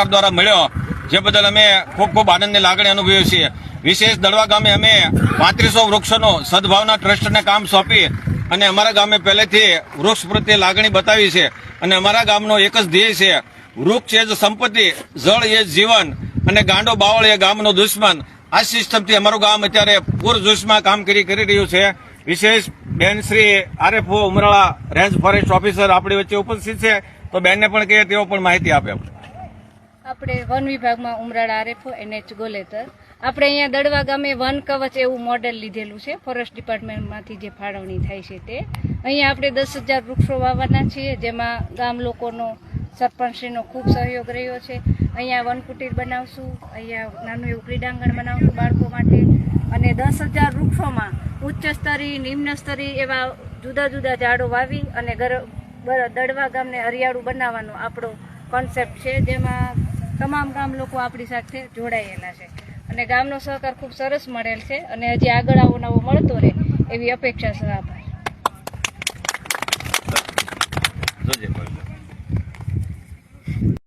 સરકાર દ્વારા મળ્યો, જે બદલ અમે ખૂબ ખૂબ આનંદની લાગણી અનુભવીએ છીએ. વિશેષ દળવા ગામે અમે પાંત્રીસો વૃક્ષોનો સદભાવના ટ્રસ્ટને કામ સોંપી અને અમારા ગામે પહેલેથી વૃક્ષ પ્રત્યે લાગણી બતાવી છે અને અમારા ગામનો એક જ ધ્યેય છે, વૃક્ષ એ જ સંપત્તિ, જળ એ જ જીવન અને ગાંડો બાવળ એ ગામનો દુશ્મન. આ સિસ્ટમથી અમારું ગામ અત્યારે પૂરજોશમાં કામ કરી કરી રહ્યું છે. વિશેષ બેન Shri RFO Umrala range forest officer આપણી વચ્ચે ઉપસ્થિત છે. તો બેનને પણ કહીએ, તેઓ પણ માહિતી આપે. આપણે વન વિભાગમાં ઉમરાળા આરેફો, એનએચ ગોલેતર. આપણે અહીંયા દડવા ગામે વન કવચ એવું મોડેલ લીધેલું છે. ફોરેસ્ટ ડિપાર્ટમેન્ટમાંથી જે ફાળવણી થાય છે તે. અહીંયા આપણે દસ હજાર વૃક્ષો વાવવાના છીએ, જેમાં ગામ લોકોનો, સરપંચશ્રીનો ખૂબ સહયોગ રહ્યો છે. અહીંયા વનકુટીર બનાવશું, અહીંયા નાનું એવું ક્રીડાંગણ બનાવશું બાળકો માટે. અને દસ હજાર વૃક્ષોમાં ઉચ્ચ સ્તરી, નિમ્ન સ્તરી એવા જુદા જુદા ઝાડો વાવી અને દડવા ગામને હરિયાળું બનાવવાનો આપણો કોન્સેપ્ટ છે. જેમાં તમામ ગામ લોકો આપણી સાથે જોડાયેલા છે. અને ગામનો સહકાર ખૂબ સરસ મળેલ છે અને હજી આગળ આવો નવો મળતો રહે એવી અપેક્ષા છે આભાર